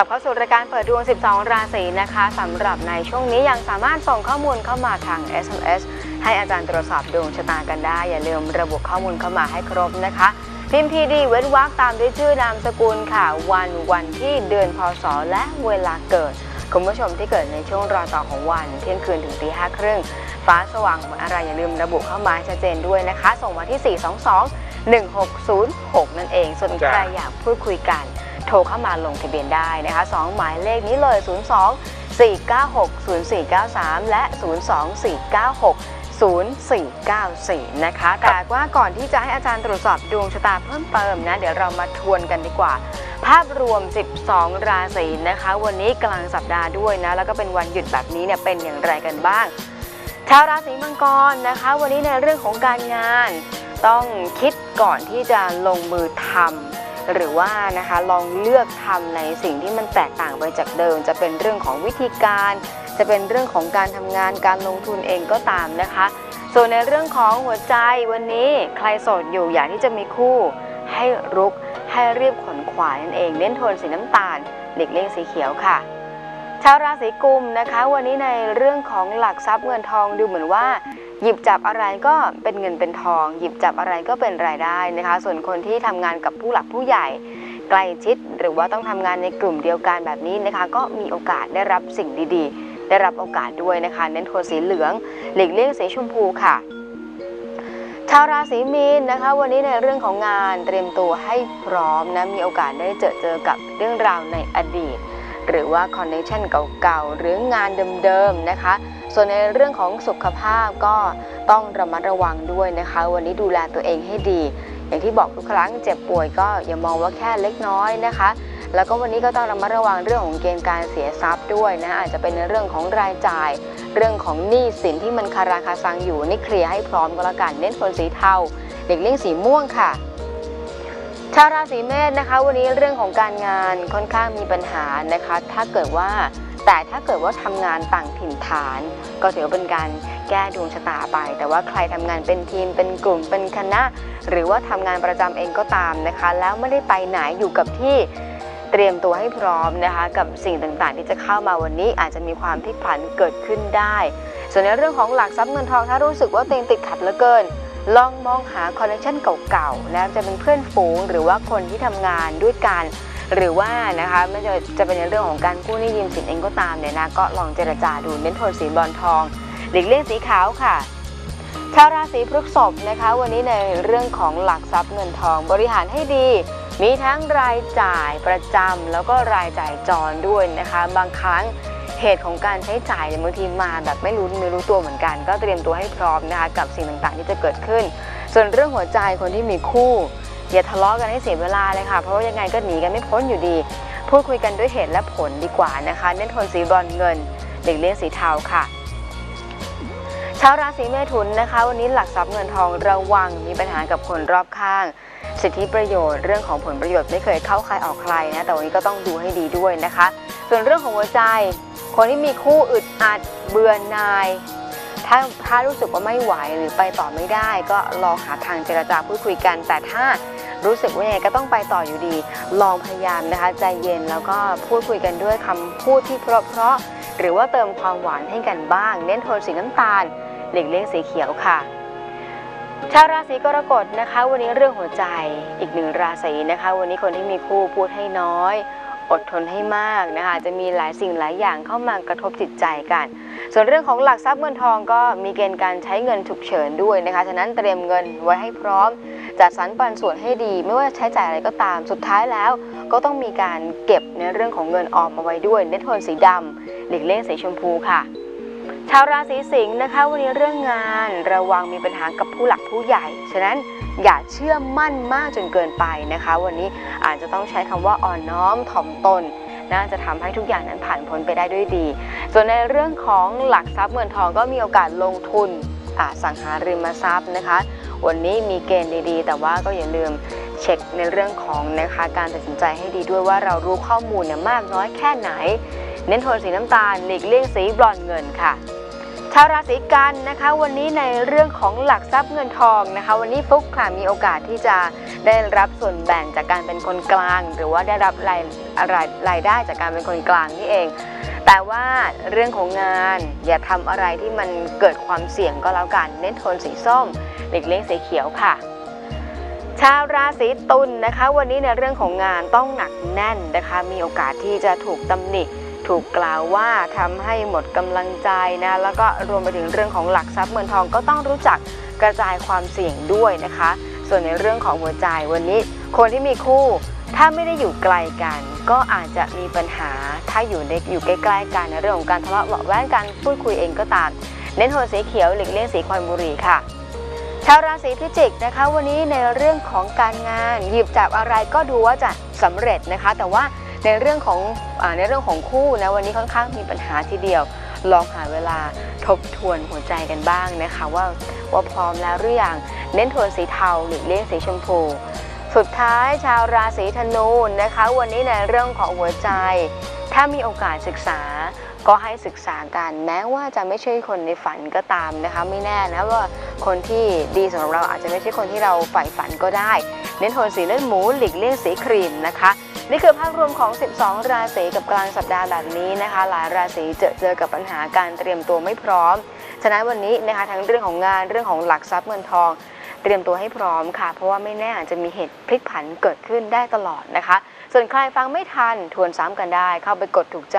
กลับเข้าสู่รายการเปิดดวง 12 ราศีนะคะสำหรับในช่วงนี้ยังสามารถส่งข้อมูลเข้ามาทาง SMS ให้อาจารย์ตรวจสอบดวงชะตากันได้ อย่าลืมระบุข้อมูลเข้ามาให้ครบนะคะ พิมพ์ทีดีเว้นวรรคตามด้วยชื่อนามสกุลค่ะ วันวันที่เดือนพศและเวลาเกิด คุณผู้ชมที่เกิดในช่วงรอต่อของวัน เที่ยงคืนถึงตีห้าครึ่งฟ้าสว่างเหมือนอะไรอย่าลืมระบุเข้ามาให้ชัดเจนด้วยนะคะ ส่งมาที่ 422 1606 นั่นเองส่วนใครจ้ะอยากพูดคุยกัน โทรเข้ามาลงทะเบียนได้นะคะสองหมายเลขนี้เลย 02 496 0493 และ 02 496 0494 นะคะ แต่ว่าก่อนที่จะให้อาจารย์ตรวจสอบดวงชะตาเพิ่มเติมนะ เดี๋ยวเรามาทวนกันดีกว่า ภาพรวม 12 ราศีนะคะ วันนี้กลางสัปดาห์ด้วยนะ แล้วก็เป็นวันหยุดแบบนี้เนี่ยเป็นอย่างไรกันบ้าง ชาวราศีมังกรนะคะ วันนี้ในเรื่องของการงาน ต้องคิดก่อนที่จะลงมือทำ หรือว่านะคะลองเลือกทำในสิ่งที่มันแตกต่างไปจากเดิม จะเป็นเรื่องของวิธีการ จะเป็นเรื่องของการทำงานการลงทุนเองก็ตามนะคะ ส่วนในเรื่องของหัวใจวันนี้ใครโสดอยู่อยากที่จะมีคู่ ให้รุกให้รีบขนขวายนั่นเองเน้นโทนสีน้ำตาลเด็กเล่งสีเขียวค่ะชาวราศีกุมนะคะ วันนี้ในเรื่องของหลักทรัพย์เงินทองดูเหมือนว่า หยิบจับอะไรก็เป็นเงินเป็นทอง หยิบจับอะไรก็เป็นรายได้นะคะ ส่วนคนที่ทำงานกับผู้หลักผู้ใหญ่ใกล้ชิด หรือว่าต้องทำงานในกลุ่มเดียวกันแบบนี้นะคะ ก็มีโอกาสได้รับสิ่งดีๆ ได้รับโอกาสด้วยนะคะ เน้นโทนสีเหลืองหลีกเลี่ยงสีชมพูค่ะชาวราศีมีนนะคะ วันนี้ในเรื่องของงานเตรียมตัวให้พร้อมนะมีโอกาสได้เจอเจอกับเรื่องราวในอดีต หรือว่าคอนเนคชันเก่าๆหรืองานเดิมๆนะคะ ส่วนในเรื่องของสุขภาพก็ต้องระมัดระวังด้วยนะคะ วันนี้ดูแลตัวเองให้ดี อย่างที่บอกทุกครั้งเจ็บป่วยก็อย่ามองว่าแค่เล็กน้อยนะคะ แล้วก็วันนี้ก็ต้องระมัดระวังเรื่องของเกณฑ์การเสียทรัพย์ด้วยนะอาจจะเป็นในเรื่องของรายจ่าย เรื่องของหนี้สินที่มันคาราคาซังอยู่นี่เคลียร์ให้พร้อมก็แล้วกันเน้นโทนสีเทาเด็กเลี่ยงสีม่วงค่ะชาวราศีเมษนะคะ วันนี้เรื่องของการงานค่อนข้างมีปัญหานะคะ ถ้าเกิดว่า แต่ถ้าเกิดว่าทำงานต่างถิ่นฐาน ก็ถือว่าเป็นการแก้ดวงชะตาไป แต่ว่าใครทำงานเป็นทีมเป็นกลุ่มเป็นคณะ หรือว่าทำงานประจำเองก็ตามนะคะ แล้วไม่ได้ไปไหนอยู่กับที่เตรียมตัวให้พร้อมนะคะกับสิ่งต่างๆ ที่จะเข้ามาวันนี้อาจจะมีความพลิกผันเกิดขึ้นได้ ส่วนในเรื่องของหลักทรัพย์เงินทองถ้ารู้สึกว่าตัวเองติดขัดเหลือเกิน ลองมองหาคอนเนคชั่นเก่าๆนะจะเป็นเพื่อนฝูงหรือว่าคนที่ทำงานด้วยกัน หรือว่านะคะไม่ว่าจะเป็นในเรื่องของการกู้หนี้ยืมสินเองก็ตามเนี่ยนะก็ลองเจรจาดูเน้นโทนสีบอลทอง หลีกเลี่ยงสีขาวค่ะชาวราศีพฤษภนะคะ วันนี้ในเรื่องของหลักทรัพย์เงินทองบริหารให้ดี มีทั้งรายจ่ายประจำแล้วก็รายจ่ายจรด้วยนะคะ บางครั้งเหตุของการใช้จ่ายเนี่ยบางทีมาแบบไม่รู้ไม่รู้ตัวเหมือนกัน ก็เตรียมตัวให้พร้อมนะคะกับสิ่งต่างๆที่จะเกิดขึ้น ส่วนเรื่องหัวใจคนที่มีคู่ อย่าทะเลาะกันให้เสียเวลาเลยค่ะ เพราะว่ายังไงก็หนีกันไม่พ้นอยู่ดี พูดคุยกันด้วยเหตุและผลดีกว่านะคะ เน้นโทนสีบรอนเงินหลีกเลี่ยงสีเทาค่ะชาวราศีเมถุนนะคะ วันนี้หลักทรัพย์เงินทองระวังมีปัญหากับคนรอบข้าง สิทธิประโยชน์เรื่องของผลประโยชน์ไม่เคยเข้าใครออกใครนะแต่วันนี้ก็ต้องดูให้ดีด้วยนะคะ ส่วนเรื่องของหัวใจ คนที่มีคู่อึดอัดเบื่อหน่าย ถ้าถ้ารู้สึกว่าไม่ไหวหรือไปต่อไม่ได้ ก็ลองหาทางเจรจาพูดคุยกัน แต่ถ้า รู้สึกว่าไงก็ต้องไปต่ออยู่ดี ลองพยายามนะคะ ใจเย็นแล้วก็พูดคุยกันด้วยคำพูดที่เพราะๆหรือว่าเติมความหวานให้กันบ้าง เน้นโทนสีน้ำตาลหลีกเลี่ยงสีเขียวค่ะชาวราศีกรกฎนะคะ วันนี้เรื่องหัวใจอีกหนึ่งราศีนะคะ วันนี้คนที่มีคู่พูดให้น้อย อดทนให้มากนะคะจะมีหลายสิ่งหลายอย่างเข้ามากระทบจิตใจกัน ส่วนเรื่องของหลักทรัพย์เงินทองก็มีเกณฑ์การใช้เงินฉุกเฉินด้วยนะคะฉะนั้นเตรียมเงินไว้ให้พร้อม จัดสรรปันส่วนให้ดี ไม่ว่าจะใช้จ่ายอะไรก็ตามสุดท้ายแล้ว ก็ต้องมีการเก็บในเรื่องของเงินออมเอาไว้ด้วยเน้นโทนสีดำหลีกเลี่ยงสีชมพูค่ะ ชาวราศีสิงห์นะคะ วันนี้เรื่องงานระวังมีปัญหากับผู้หลักผู้ใหญ่ ฉะนั้นอย่าเชื่อมั่นมากจนเกินไปนะคะ วันนี้อาจจะต้องใช้คำว่าอ่อนน้อมถ่อมตนน่าจะทำให้ทุกอย่างนั้นผ่านพ้นไปได้ด้วยดี ส่วนในเรื่องของหลักทรัพย์เงินทองก็มีโอกาสลงทุนอสังหาริมทรัพย์นะคะ วันนี้มีเกณฑ์ดีๆ แต่ว่าก็อย่าลืมเช็คในเรื่องของนะคะการตัดสินใจให้ดีด้วยว่าเรารู้ข้อมูลเนี่ยมากน้อยแค่ไหน เน้นโทนสีน้ำตาลหลีกเลี่ยงสีบรอนเงินค่ะชาวราศีกันนะคะ วันนี้ในเรื่องของหลักทรัพย์เงินทองนะคะ วันนี้ฟุกค่ะมีโอกาสที่จะได้รับส่วนแบ่งจากการเป็นคนกลาง หรือว่าได้รับรายรายรายได้จากการเป็นคนกลางนี่เอง แต่ว่าเรื่องของงานอย่าทำอะไรที่มันเกิดความเสี่ยงก็แล้วกัน เน้นโทนสีส้มหลีกเลี่ยงสีเขียวค่ะ ชาวราศีตุลนะคะ วันนี้ในเรื่องของงานต้องหนักแน่นนะคะ มีโอกาสที่จะถูกตำหนิถูกกล่าวว่าทำให้หมดกำลังใจนะแล้วก็รวมไปถึงเรื่องของหลักทรัพย์เงินทองก็ต้องรู้จักกระจายความเสี่ยงด้วยนะคะ ส่วนในเรื่องของหัวใจวันนี้ คนที่มีคู่ ถ้าไม่ได้อยู่ไกลกัน ก็อาจจะมีปัญหาถ้าอยู่ในอยู่ใกล้ๆกันในเรื่องของการทะเลาะเบาะแว้งกันพูดคุยเองก็ตาม เน้นโทนสีเขียวหลีกเลี่ยงสีควันบุหรี่ค่ะ ชาวราศีพิจิกนะคะ วันนี้ในเรื่องของการงานหยิบจับอะไรก็ดูว่าจะสำเร็จนะคะ แต่ว่าในเรื่องของอในเรื่องของคู่นะวันนี้ค่อนข้างมีปัญหาทีเดียว ลองหาเวลาทบทวนหัวใจกันบ้างนะคะ ว่าว่าพร้อมแล้วหรือยังเน้นโทนสีเทาหลีกเลี่ยงสีชมพู สุดท้ายชาวราศีธนูนะคะ วันนี้ในเรื่องของหัวใจ ถ้ามีโอกาสศึกษาก็ให้ศึกษากันแม้ว่าจะไม่ใช่คนในฝันก็ตามนะคะ ไม่แน่นะว่าคนที่ดีสำหรับเราอาจจะไม่ใช่คนที่เราใฝ่ฝันก็ได้ เน้นโทนสีเลือดหมูหลีกเลี่ยงสีครีมนะคะ นี่คือภาพรวมของ 12 ราศีกับกลางสัปดาห์แบบนี้นะคะ หลายราศีเจอเจอกับปัญหาการเตรียมตัวไม่พร้อม ฉะนั้นวันนี้นะคะทั้งเรื่องของงานเรื่องของหลักทรัพย์เงินทอง เตรียมตัวให้พร้อมค่ะ เพราะว่าไม่แน่อาจจะมีเหตุพลิกผันเกิดขึ้นได้ตลอดนะคะ ส่วนใครฟังไม่ทันทวนซ้ำกันได้ เข้าไปกดถูกใจ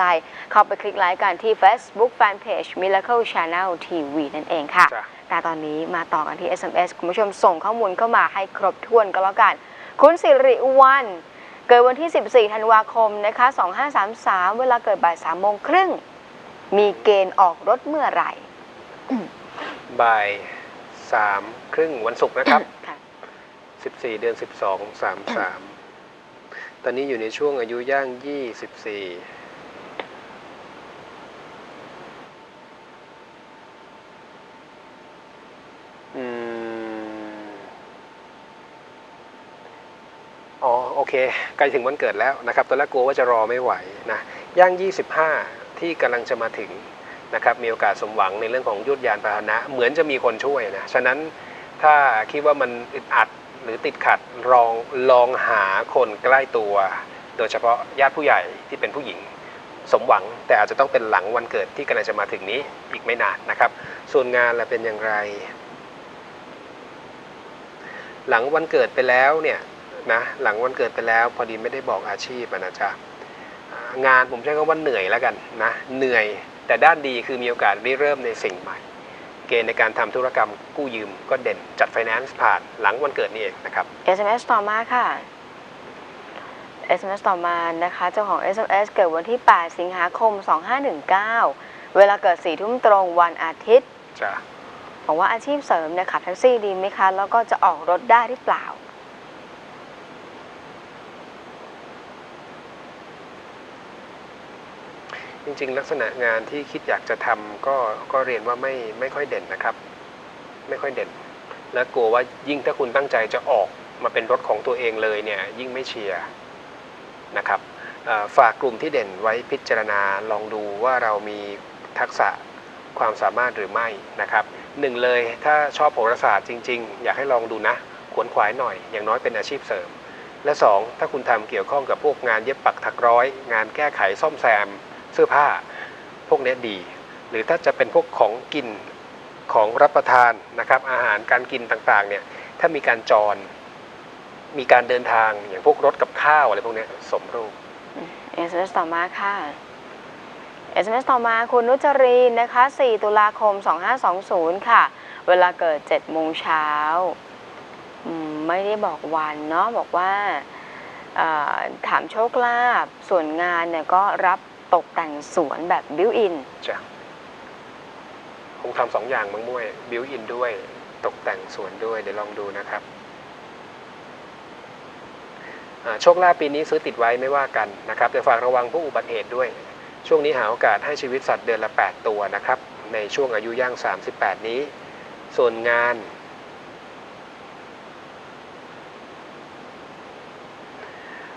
เข้าไปคลิกไลค์กันที่ Facebook Fanpage Miracle Channel TV นั่นเองค่ะจ้ะแต่ตอนนี้มาต่อกันที่ SMS คุณผู้ชมส่งข้อมูลเข้ามาให้ครบถ้วนก็แล้วกัน คุณสิริวันเกิดวันที่ 14 ธันวาคมนะคะ 2533 เวลาเกิดบ่าย3โมงครึ่ง มีเกณฑ์ออกรถเมื่อไหร่บ่าย สามครึ่งวันศุกร์นะครับค่ะ14เดือน12 33ตอนนี้อยู่ในช่วงอายุย่าง24อืมอ๋อโอเคใกล้ถึงวันเกิดแล้วนะครับ ตอนแรกกลัวว่าจะรอไม่ไหวนะย่าง 25 ที่กำลังจะมาถึง นะครับมีโอกาสสมหวังในเรื่องของยุทธยานพาหนะ เหมือนจะมีคนช่วยนะฉะนั้นถ้าคิดว่ามันอึดอัดหรือติดขัดลองลองหาคนใกล้ตัว โดยเฉพาะญาติผู้ใหญ่ที่เป็นผู้หญิงสมหวัง แต่อาจจะต้องเป็นหลังวันเกิดที่กำลังจะมาถึงนี้อีกไม่นานนะครับ ส่วนงานละเป็นอย่างไร หลังวันเกิดไปแล้วเนี่ยนะหลังวันเกิดไปแล้ว พอดีไม่ได้บอกอาชีพนะจ๊ะงานผมใช้คำว่าเหนื่อยแล้วกันนะเหนื่อย แต่ด้านดีคือมีโอกาสได้เริ่มในสิ่งใหม่ เกณฑ์ในการทำธุรกรรมกู้ยืมก็เด่นจัดไฟแนนซ์ผ่านหลังวันเกิดนี่เองนะครับ SMS ต่อมาค่ะ SMS ต่อมานะคะเจ้าของ SMS เกิดวันที่ 8 สิงหาคม 2519 เวลาเกิด4ทุ่มตรงวันอาทิตย์จะบอกว่าอาชีพเสริมเนี่ยขับแท็กซี่ดีไหมคะ แล้วก็จะออกรถได้หรือเปล่า จริง ๆ ลักษณะงานที่คิดอยากจะทำก็ก็เรียนว่าไม่ไม่ค่อยเด่นนะครับ ไม่ค่อยเด่น และกลัวว่ายิ่งถ้าคุณตั้งใจจะออกมาเป็นรถของตัวเองเลยเนี่ยยิ่งไม่เชียร์นะครับฝากกลุ่มที่เด่นไว้พิจารณาลองดูว่าเรามีทักษะความสามารถหรือไม่นะครับหนึ่งเลยถ้าชอบโหราศาสตร์จริง ๆ อยากให้ลองดูนะขวนขวายหน่อย อย่างน้อยเป็นอาชีพเสริม และสองถ้าคุณทำเกี่ยวข้องกับพวกงานเย็บปักถักร้อย งานแก้ไขซ่อมแซม เสื้อผ้า พวกนี้ดี หรือถ้าจะเป็นพวกของกินของรับประทานนะครับ อาหารการกินต่างๆเนี่ยถ้ามีการจร มีการเดินทางอย่างพวกรถกับข้าวอะไรพวกนี้สมรูป SMS ต่อมาค่ะ SMS ต่อมาคุณนุจรีนนะคะ 4 ตุลาคม 2520 ค่ะ เวลาเกิด7โมงเช้า ไม่ได้บอกวันเนาะ บอกว่าถามโชคลาภ ส่วนงานเนี่ยก็รับ ตกแต่งสวนแบบบิวอิน จ้ะคงทำสองอย่างมั้งมุ้ยบิวอินด้วย ตกแต่งสวนด้วย เดี๋ยวลองดูนะครับอ่าโชคลาภปีนี้ซื้อติดไว้ไม่ว่ากันนะครับแต่ฝากระวังพวกอุบัติเหตุด้วย ช่วงนี้หาโอกาสให้ชีวิตสัตว์เดือนละ 8 ตัวนะครับ ในช่วงอายุย่าง 38 นี้ ส่วนงาน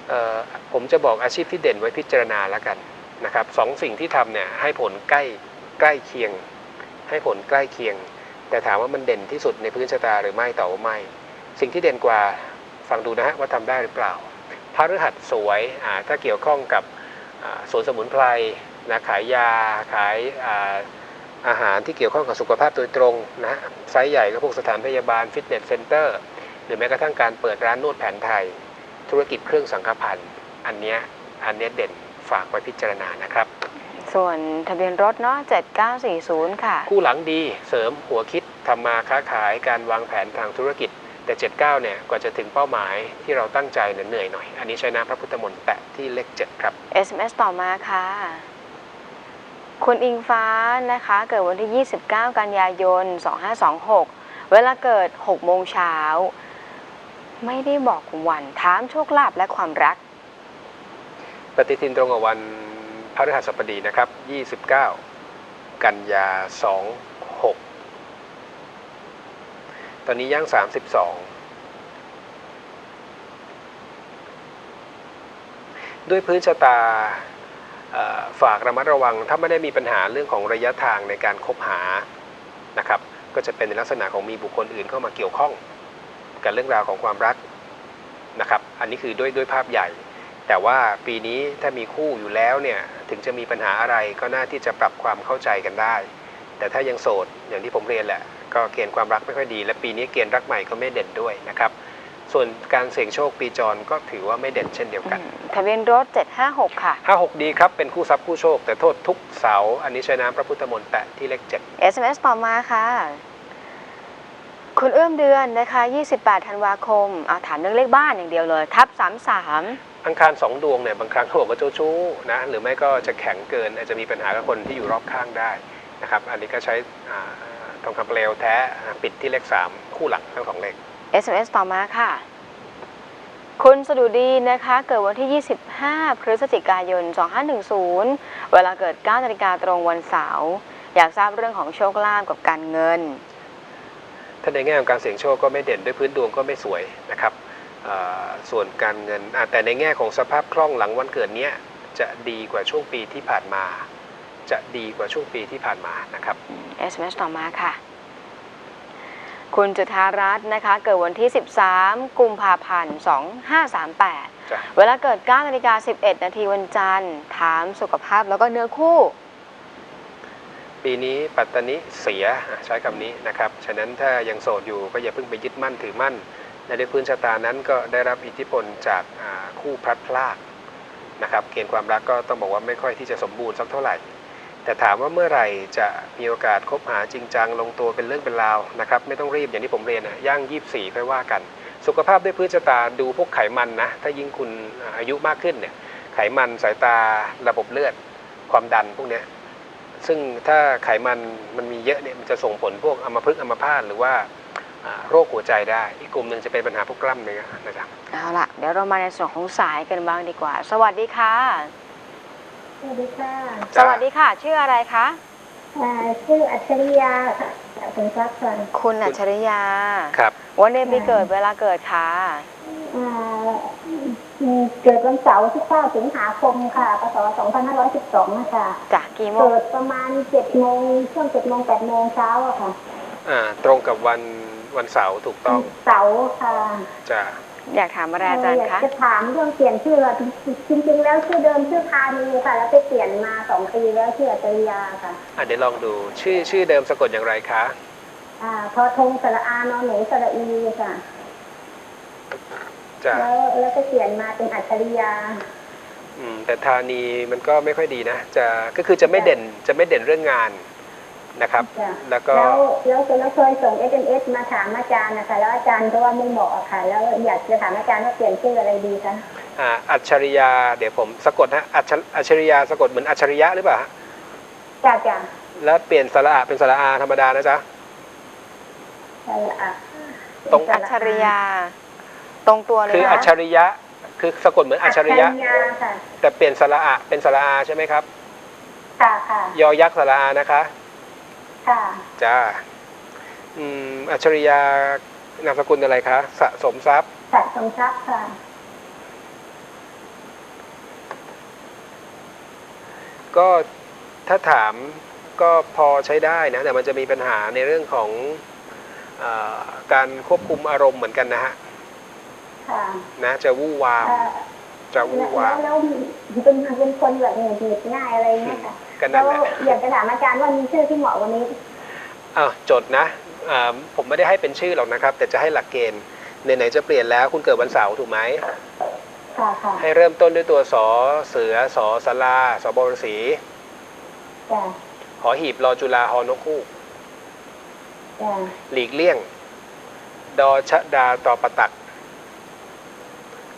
เอ่อผมจะบอกอาชีพที่เด่นไว้พิจารณาแล้วกัน นะครับสองสิ่งที่ทำเนี่ยให้ผลใกล้ใกล้เคียง ให้ผลใกล้เคียง แต่ถามว่ามันเด่นที่สุดในพื้นชะตาหรือไม่ตอว่าไม่ สิ่งที่เด่นกว่าฟังดูนะฮะว่าทำได้หรือเปล่าพฤหัสสวยถ้าเกี่ยวข้องกับสวนสมุนไพรนะขายยาขายอาอาหารที่เกี่ยวข้องกับสุขภาพโดยตรงนะฮะไซส์ใหญ่ก็พวกสถานพยาบาลฟิตเนสเซ็นเตอร์หรือแม้กระทั่งการเปิดร้านนวดแผนไทย ธุรกิจเครื่องสังฆพันธ์อันเนี้ยอันเนี้ยเด่น ฝากไว้พิจารณานะครับ ส่วนทะเบียนรถเนาะ7940 ค่ะ คู่หลังดีเสริมหัวคิดทำมาค้าขายการวางแผนทางธุรกิจ แต่ 79 เนี่ยกว่าจะถึงเป้าหมายที่เราตั้งใจเนี่ยเหนื่อยหน่อย อันนี้ใช้น้ำพระพุทธมนต์แตะที่เลข 7 ครับ SMS ต่อมาค่ะ คุณอิงฟ้านะคะ เกิดวันที่ 29 กันยายน 2526 เวลาเกิด 6 โมงเช้า ไม่ได้บอกวันถามโชคลาภและความรัก ปฏิทินตรงกับวันพฤหัสบดีนะครับ 29 กันยา 26 ตอนนี้ย่าง 32 ด้วยพื้นชะตาฝากระมัดระวัง ถ้าไม่ได้มีปัญหาเรื่องของระยะทางในการคบหานะครับ ก็จะเป็นในลักษณะของมีบุคคลอื่นเข้ามาเกี่ยวข้อง กับเรื่องราวของความรักนะครับ อันนี้คือด้วยด้วยภาพใหญ่ แต่ว่าปีนี้ถ้ามีคู่อยู่แล้วเนี่ยถึงจะมีปัญหาอะไรก็น่าที่จะปรับความเข้าใจกันได้ แต่ถ้ายังโสดอย่างที่ผมเรียนแหละ ก็เกณฑ์ความรักไม่ค่อยดี และปีนี้เกณฑ์รักใหม่ก็ไม่เด่นด้วยนะครับ ส่วนการเสี่ยงโชคปีจรก็ถือว่าไม่เด่นเช่นเดียวกัน ทะเบียนรถ 756 ค่ะ 56 ดีครับ เป็นคู่ทรัพย์คู่โชค แต่โทษทุกเสาร์อันนี้ใช้น้ำพระพุทธมนต์แตะที่เลขเจ็ด SMS ต่อมาค่ะ คุณเอื้อมเดือนนะคะ28ธันวาคมเอาถามเรื่องเลขบ้านอย่างเดียวเลย ทับ 33 อังคารสองดวงเนี่ยบางครั้งเขาบอกว่าเจ้าชู้นะหรือไม่ก็จะแข็งเกิน อาจจะมีปัญหากับคนที่อยู่รอบข้างได้นะครับอันนี้ก็ใช้อ่าทองคำเปลวแท้นะปิดที่เลข 3 คู่หลังทั้งสองเลข SMS ต่อมาค่ะ คุณสดุดีนะคะ เกิดวันที่ 25 พฤศจิกายน 2510 เวลาเกิด9นาฬิกาตรงวันเสาร์อยากทราบเรื่องของโชคลาภกับการเงิน ถ้าในแง่ของการเสี่ยงโชคก็ไม่เด่นด้วยพื้นดวงก็ไม่สวยนะครับอ่าส่วนการเงินอะแต่ในแง่ของสภาพคล่องหลังวันเกิดเนี้ยจะดีกว่าช่วงปีที่ผ่านมา จะดีกว่าช่วงปีที่ผ่านมานะครับ SMS ต่อมาค่ะ คุณจุธารัตน์นะคะ เกิดวันที่ 13 กุมภาพันธ์ 2538จ้ะเวลาเกิด9นาฬิกา11 นาทีวันจันทร์ ถามสุขภาพแล้วก็เนื้อคู่ ปีนี้ปัตตานิเสียใช้คำนี้นะครับ ฉะนั้นถ้ายังโสดอยู่ก็อย่าเพิ่งไปยึดมั่นถือมั่นและในพื้นชะตานั้นก็ได้รับอิทธิพลจากคู่พลัดพรากนะครับเกณฑ์ความรักก็ต้องบอกว่าไม่ค่อยที่จะสมบูรณ์สักเท่าไหร่ แต่ถามว่าเมื่อไหร่จะมีโอกาสคบหาจริงจังลงตัวเป็นเรื่องเป็นราวนะครับไม่ต้องรีบอย่างที่ผมเรียนนะย่าง24ค่อยว่ากัน สุขภาพด้วยพื้นชะตาดูพวกไขมันนะถ้ายิ่งคุณอาอายุมากขึ้นเนี่ยไขมันสายตาระบบเลือดความดันพวกเนี้ย ซึ่งถ้าไขมันมันมีเยอะเนี่ยมันจะส่งผลพวกอัมพฤกษ์อัมพาตหรือว่าอ่าโรคหัวใจได้ อีกกลุ่มหนึ่งจะเป็นปัญหาพวกกล้ามเนื้อนะครับเอาล่ะ เดี๋ยวเรามาในส่วนของสายกันบ้างดีกว่า สวัสดีค่ะ สวัสดีค่ะ สวัสดีค่ะ ชื่ออะไรคะอ่าชื่ออัจฉริยาค่ะจากคุณทรัพย์ค่ะคุณอัจฉริยา ครับ วันเดือนปีเกิดเวลาเกิดค่ะอ่าอืม เกิดวันเสาร์ที่9สิงหาคมค่ะพศ2512 นะคะจากกี่โมงเกิดประมาณ7โมงช่วง7โมง8โมงเช้าอะค่ะ อ่า ตรงกับวันวันเสาร์ถูกต้องเสาร์ค่ะจะอยากถามอะไรอาจารย์อยากคะจะถามเรื่องเปลี่ยนชื่อจริงจริงๆแล้วชื่อเดิมชื่อคานีค่ะ แล้วไปเปลี่ยนมาสองปีแล้วชื่ออัจฉริยาค่ะอะเดี๋ยวลองดูชื่อชื่อเดิมสะกดอย่างไรคะอ่าพอทงสระอานอนหนูสระอีค่ะจะ แล้วแล้วก็เปลี่ยนมาเป็นอัจฉริยาอืมแต่ธานีมันก็ไม่ค่อยดีนะจะก็คือจะไม่เด่นจะไม่เด่นเรื่องงานนะครับจ้ะแล้วก็แล้วแล้วแล้วเคยส่ง SMS มาถามอาจารย์นะคะแล้วอาจารย์ก็ว่าไม่เหมาะอะค่ะ แล้วอยากจะถามอาจารย์ว่าเปลี่ยนชื่ออะไรดีคะอ่าอัจฉริยาเดี๋ยวผมสะกดฮะอัจฉอัจฉริยาสะกดเหมือนอัจฉริยะหรือเปล่าฮะจ้าจ้าแล้วเปลี่ยนสระอาเป็นสระอาธรรมดานะจ๊ะใช่ละตรงอัจฉริยา ตรงตัวเลยคือนะอัจฉริยะ คือสะกดเหมือนอัจฉริยะ ค่ะแต่เปลี่ยนสระอะเป็นสระอาใช่ไหมครับ ค่ะค่ะยอยักษ์สระอานะคะ ค่ะจ้าอืมอัจฉริยานามสกุลอะไรคะสะสมทรัพย์สัตว์สมทรัพย์ค่ะก็ถ้าถามก็พอใช้ได้นะ แต่มันจะมีปัญหาในเรื่องของเออการควบคุมอารมณ์เหมือนกันนะฮะค่ะ นะจะวู่วามเอ่อจะวู่แล้ววามแล้วเป็นเป็นคนแบบหงุดหงิดง่ายอะไรเงี้ยค่ะก็แล้นั่นวแหละอยากจะถามอาจารย์ว่ามีชื่อที่เหมาะกวันนี้อ้าวจดนะอ่าผมไม่ได้ให้เป็นชื่อหรอกนะครับ แต่จะให้หลักเกณฑ์ไหนๆจะเปลี่ยนแล้วคุณเกิดวันเสาร์ถูกไหมค่ะค่ะให้เริ่มต้นด้วยตัวสอเสือสอสลาสอบรสีจ้ะหอหีบรอจุฬาฮอนกคู่จ้ะหลีกเลี่ยง ดอชะดาตอปะตัก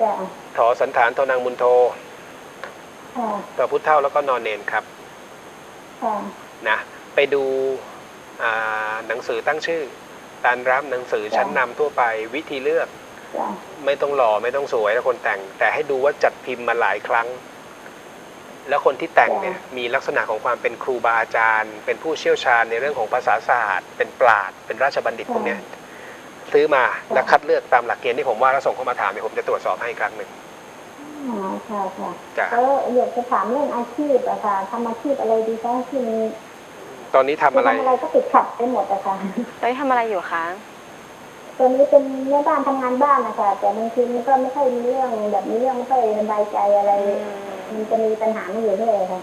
จ้ะถอสันฐานทอนังมุนโทค่ะต่อพุทธเท่าแล้วก็นอนเนนครับค่ะนะไปดูอ่าหนังสือตั้งชื่อ การรับหนังสือชั้นนำทั่วไปวิธีเลือกจ้ะไม่ต้องหล่อไม่ต้องสวยแล้วคนแต่ง แต่ให้ดูว่าจัดพิมพ์มาหลายครั้ง แล้วคนที่แต่งเนี่ยมีลักษณะของความเป็นครูบาอาจารย์ เป็นผู้เชี่ยวชาญในเรื่องของภาษาศาสตร์ เป็นปราดเป็นราชบัณฑิตพวกเนี้ย ซื้อมาแล้วคัดเลือกตามหลักเกณฑ์ที่ผมว่าแล้วส่งเข้ามาถามเนี่ยผมจะตรวจสอบให้อีกครั้งหนึ่ง อ๋อค่ะค่ะจ้ะ แล้วอยากจะถามเรื่องอาชีพอะค่ะทำอาชีพอะไรดีคะที่นี้ตอนนี้ทำอะไร ทำอะไรก็ติดขัดไปหมดอะค่ะ ตอนนี้ทำอะไรอยู่คะ ตอนนี้เป็นแม่บ้านทำงานบ้านนะคะแต่บางทีมันก็ไม่ค่อยมีเรื่องแบบมีเรื่องไม่ค่อยสบายใจอะไร มันจะมีปัญหาไม่อยู่ด้วยค่ะ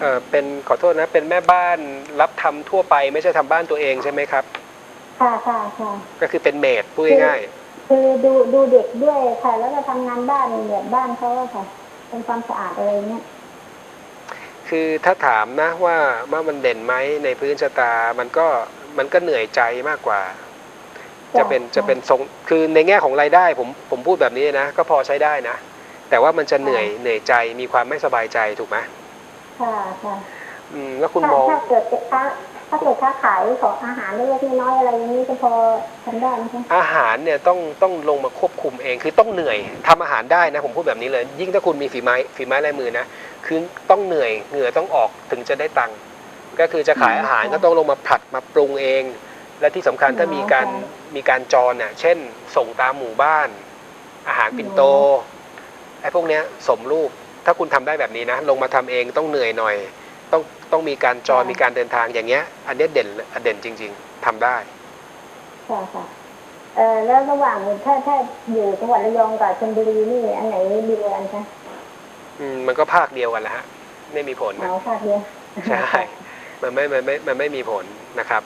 เออเป็นขอโทษนะเป็นแม่บ้านรับทำทั่วไปไม่ใช่ทำบ้านตัวเองใช่ไหมครับ ค่ะค่ะค่ะก็คือเป็นเมดพูดง่ายคือดูดูเด็กด้วยค่ะ แล้วก็ทำงานบ้านแบบบ้านเขาอะค่ะเป็นความสะอาดอะไรเงี้ยๆคือถ้าถามนะว่าว่ามันเด่นไหมในพื้นชะตา มันก็มันก็เหนื่อยใจมากกว่า จะเป็นจะเป็นทรงคือในแง่ของรายได้ผมผมพูดแบบนี้นะก็พอใช้ได้นะแต่ว่ามันจะเหนื่อยเหนื่อยใจมีความไม่สบายใจถูกไหมค่ะค่ะอืมแล้วคุณถ้ามองถ้าเกิดค้า ถ้าเกิดค้าขายของอาหารเล็กๆน้อยๆอะไรอย่างนี้จะพอทำได้ไหมคะอาหารเนี่ยต้องต้องลงมาควบคุมเองคือต้องเหนื่อยทำอาหารได้นะผมพูดแบบนี้เลย ยิ่งถ้าคุณมีฝีไม้ฝีไม้ลายมือนะคือต้องเหนื่อยเหงื่อต้องออกถึงจะได้ตังค์ก็คือจะขายอาหารก็ต้องลงมาผัดมาปรุงเอง และที่สำคัญถ้ามีการมีการจรเนี่ยเช่น ส่งตามหมู่บ้าน อาหารปิ่นโตไอ้พวกเนี้ยสมรูปถ้าคุณทำได้แบบนี้นะ ลงมาทำเองต้องเหนื่อยหน่อย ต้องต้องมีการจรมีการเดินทางอย่างเงี้ย อันเนี้ยเด่นเด่นจริง ๆทำได้ค่ะค่ะเอ่อแล้วระหว่างถ้าถ้าอยู่จังหวัดระยองกับชลบุรีนี่อันไหนดีกว่ากันคะอืมมันก็ภาคเดียวกันแหละฮะ ไม่มีผลอ๋นะอภาคเดียวใช่มันไม่มันไม่มันไม่มีผลนะครับ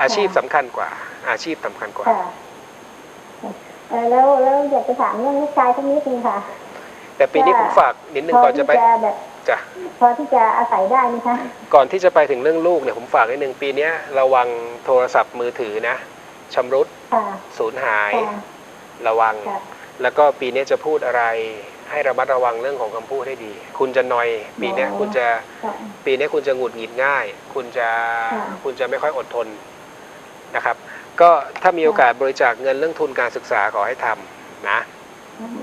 อาชีพสำคัญกว่า อาชีพสำคัญกว่าค่ะเอ่อแล้วแล้วอยากจะถามเรื่องลูกชายสักนิดนึงค่ะ แต่ปีนี้ค่ะผมฝากนิดนึงพอก่อนจะที่ไปจะแบบ จ้ะพอที่จะอาศัยได้ไหมคะ ก่อนที่จะไปถึงเรื่องลูกเนี่ยผมฝากนิดนึงปีเนี้ยระวังโทรศัพท์มือถือนะชำรุดค่ะสูญหายค่ะระวังค่ะแล้วก็ปีนี้จะพูดอะไรให้ระมัดระวังเรื่องของคำพูดให้ดี คุณจะนอย ปีเนี้ยอ๋อคุณจะค่ะปีนี้คุณจะหงุดหงิดง่าย คุณจะค่ะคุณจะไม่ค่อยอดทนนะครับ ก็ถ้ามีโอกาสบริจาคเงินเรื่องทุนการศึกษาขอให้ทำนะ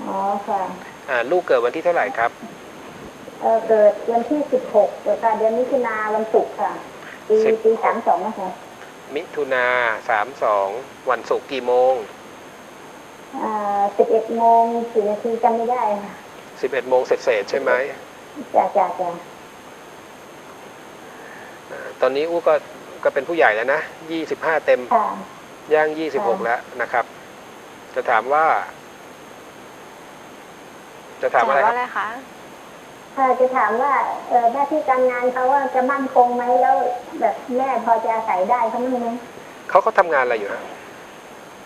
อ๋อค่ะอ่าลูกเกิดวันที่เท่าไหร่ครับ เออเกิดวันที่สิบหกเกิดเดือนมิถุนาวันศุกร์ค่ะ ปีสิบ ปีสามสองนะคะมิถุนาสามสองวันศุกร์กี่โมงอ่าสิบเอ็ดโมงสี่นาทีจำไม่ได้ค่ะสิบเอ็ดโมงเสร็จๆใช่ไหมจ้าจ้าจ้าอ่าตอนนี้อู้ก็ก็เป็นผู้ใหญ่แล้วนะยี่สิบห้าเต็มค่ะ ย่างยี่สิบหกแล้วนะครับ จะถามว่า จะถามอะไรคว่ารับอะไรคะ ถ้าจะถามว่าเออหน้าที่การงานเขาว่าจะมั่นคงไหมแล้วแบบแม่พอจะอาศัยได้เขาไหมไหมเขาเขาทำงานอะไรอยู่ฮะ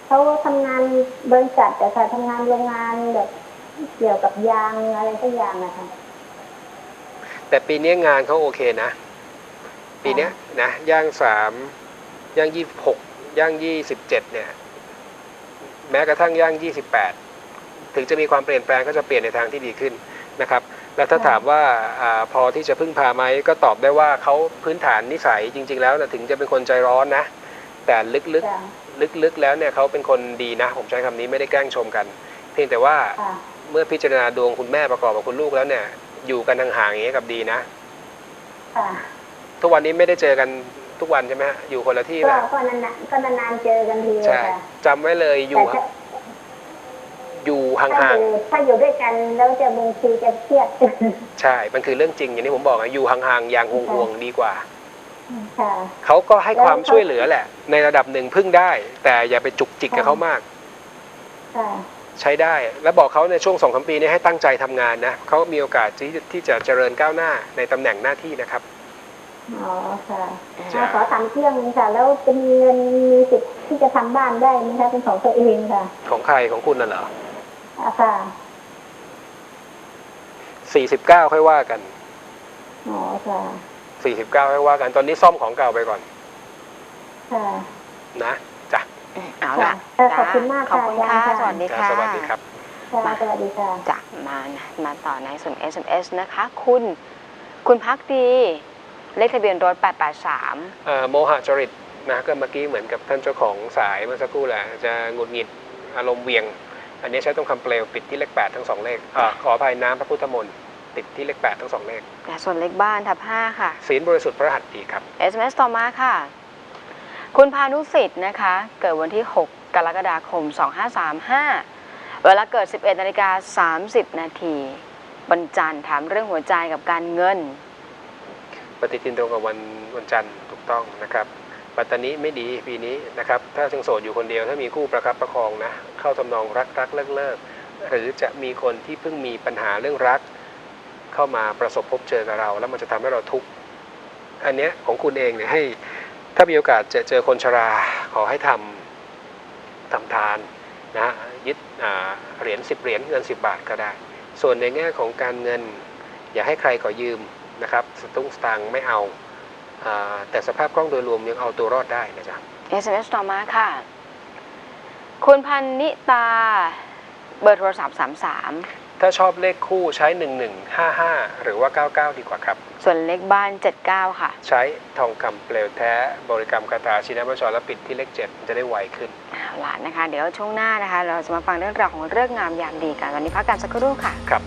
เขาทำงานบริษัทแต่ค่ะทำงานโรงงานแบบเกี่ยวกับยางอะไรสักอย่างนะคะแต่ปีนี้งานเขาโอเคนะ ปีเนี้ยนะย่างสามย่างยี่หกย่างยี่สิบเจ็ดเนี่ย แม้กระทั่งย่างยี่สิบแปดถึงจะมีความเปลี่ยนแปลงก็จะเปลี่ยนในทางที่ดีขึ้นนะครับ แล้วถ้าถามว่าอาพอที่จะพึ่งพาไหมก็ตอบได้ว่าเขาพื้นฐานนิสัยจริง ๆ แล้วนะถึงจะเป็นคนใจร้อนนะ แต่ลึกจ้าๆลึกๆแล้วเนี่ยเขาเป็นคนดีนะ ผมใช้คำนี้ไม่ได้แกล้งชมกัน เพียงแต่ว่าค่ะเมื่อพิจารณาดวงคุณแม่ประกอบกับคุณลูกแล้วเนี่ย อยู่กันห่างๆอย่างนี้ยกับดีนะค่ะทุกวันนี้ไม่ได้เจอกันทุกวันใช่ไหมฮะอยู่คนละที่ก็แล้วก็นานๆก็นานๆเจอกันทีเลยใช่ค่ะจำไว้เลยอยู่แต่ถ้า อยู่ถ้าห่างอยู่ถ้าอยู่ด้วยกันแล้วจะบางทีจะเครียดๆ ใช่ มันคือเรื่องจริงอย่างที่ผมบอกอะอยู่ห่างๆ อย่างห่วงๆ ดีกว่า ค่ะ เขาก็ให้ความแล้วเขาช่วยเหลือแหละ ในระดับหนึ่งพึ่งได้ แต่อย่าไปจุกจิกกับค่ะเขามาก ค่ะ ใช้ได้ แล้วบอกเขาในช่วงสองสามปีนี้ให้ตั้งใจทำงานนะเขามีโอกาสที่ที่จะเจริญก้าวหน้าในตำแหน่งหน้าที่นะครับ อ๋อค่ะจ้ะ ขอถามเรื่องนึงค่ะ แล้วจะมีเงินมีสิทธิ์ที่จะทำบ้านได้ไหมคะเป็นของตัวเองค่ะ ของใครของคุณน่ะเหรอ อะค่ะสี่สิบเก้าค่อยว่ากันอ๋อค่ะสี่สิบเก้าค่อยว่ากัน ตอนนี้ซ่อมของเก่าไปก่อน ค่ะนะจ้ะเอาล่ะค่ะจ้ขอบคุณมากขอบคุณค่ะค่ะสวัสดีจ้ะค่ะ สวัสดีครับค่ะสวัสดีค่ะจะมานะมาต่อในส่วน SMS นะคะ คุณ คุณพักดี เลขทะเบียนรถ 883เอ่อโมหะจริตนะก็เมื่อกี้เหมือนกับท่านเจ้าของสายเมื่อสักครู่แหละ จะหงุดหงิดอารมณ์เหวียง อันนี้ใช้ตรงคำเปลวปิดที่เลขแปดทั้งสองเลขอาขออภัยน้ำพระพุทธมนต์ติดที่เลขแปดทั้งสองเลขและส่วนเลขบ้านทับ5ค่ะศีลบริสุทธิ์พระหัตถ์ดีครับ SMS ต่อมาค่ะ คุณพานุสิทธิ์นะคะ เกิดวันที่ 6 กรกฎาคม 2535 เวลาเกิด 11นาฬิกา30 นาทีวันจันทร์ถามเรื่องหัวใจกับการเงิน ปฏิทินตรงกับวันวันจันทร์ถูกต้องนะครับ ปัตตานีไม่ดีปีนี้นะครับถ้ายังโสดอยู่คนเดียวถ้ามีคู่ประคับประคองนะเข้าทำนองรักรักเลิกเลิกหรือจะมีคนที่เพิ่งมีปัญหาเรื่องรัก เข้ามาประสบพบเจอกับเรา แล้วมันจะทำให้เราทุกข์อันเนี้ยของคุณเองเนี่ยให้ถ้ามีโอกาสจะเจอคนชราขอให้ทำทำทานนะฮะยึดเหรียญสิบเหรียญเงินสิบบาทก็ได้ ส่วนในแง่ของการเงิน อย่าให้ใครขอยืมนะครับสตุ้งสตางค์ไม่เอา แต่สภาพคล่องโดยรวมยังเอาตัวรอดได้นะจ๊ะ SMS ต่อมาค่ะ คุณพันนิตา เบอร์โทรศัพท์ 33 ถ้าชอบเลขคู่ใช้ 1155 หรือว่า 99 ดีกว่าครับ ส่วนเลขบ้าน 79 ค่ะ ใช้ทองคำเปลวแท้ บริกรรมคาถาชินบัญชรและปิดที่เลข 7 จะได้ไวขึ้นเอาล่ะนะคะ เดี๋ยวช่วงหน้านะคะ เราจะมาฟังเรื่องราวของเรื่องงามยามดีกันวันนี้พักกันสักครู่ค่ะ ครับ